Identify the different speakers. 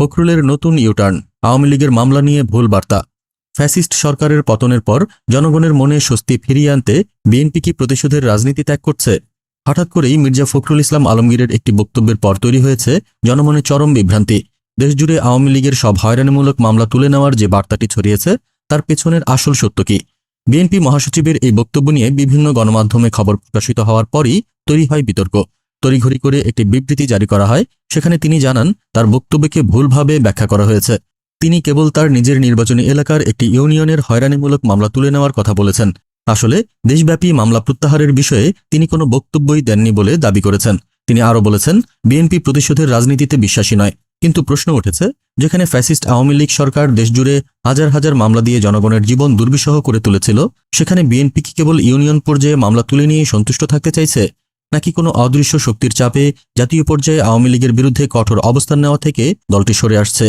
Speaker 1: ফখরুলের নতুন ইউটার্ন, আওয়ামী লীগের মামলা নিয়ে ভুল বার্তা। ফ্যাসিস্ট সরকারের পতনের পর জনগণের মনে স্বস্তি ফিরিয়ে আনতে বিএনপি কি প্রতিশোধের রাজনীতি ত্যাগ করছে? হঠাৎ করেই মির্জা ফখরুল ইসলাম আলমগীরের একটি বক্তব্যের পর তৈরি হয়েছে জনমনে চরম বিভ্রান্তি। দেশজুড়ে আওয়ামী লীগের সব হয়রানিমূলক মামলা তুলে নেওয়ার যে বার্তাটি ছড়িয়েছে, তার পেছনের আসল সত্য কি? বিএনপি মহাসচিবের এই বক্তব্য নিয়ে বিভিন্ন গণমাধ্যমে খবর প্রকাশিত হওয়ার পরই তৈরি হয় বিতর্ক। তড়িঘড়ি করে একটি বিবৃতি জারি করা হয়, সেখানে তিনি জানান, তার বক্তব্যকে ভুলভাবে ব্যাখ্যা করা হয়েছে। তিনি কেবল তার নিজের নির্বাচনী এলাকার একটি ইউনিয়নের হয়রানিমূলক মামলা তুলে নেওয়ার কথা বলেছেন। আসলে, দেশব্যাপী মামলা প্রত্যাহারের বিষয়ে তিনি কোনো বক্তব্যই দেননি বলে দাবি করেছেন। তিনি আরও বলেছেন, বিএনপি প্রতিশোধের রাজনীতিতে বিশ্বাসী নয়। কিন্তু প্রশ্ন উঠেছে, যেখানে ফ্যাসিস্ট আওয়ামী লীগ সরকার দেশজুড়ে হাজার হাজার মামলা দিয়ে জনগণের জীবন দুর্বিষহ করে তুলেছিল, সেখানে বিএনপি কি কেবল ইউনিয়ন পর্যায়ে মামলা তুলে নিয়ে সন্তুষ্ট থাকতে চাইছে? নাকি কোনো অদৃশ্য শক্তির চাপে জাতীয় পর্যায়ে আওয়ামী লীগের বিরুদ্ধে কঠোর অবস্থান নেওয়া থেকে দলটি সরে আসছে?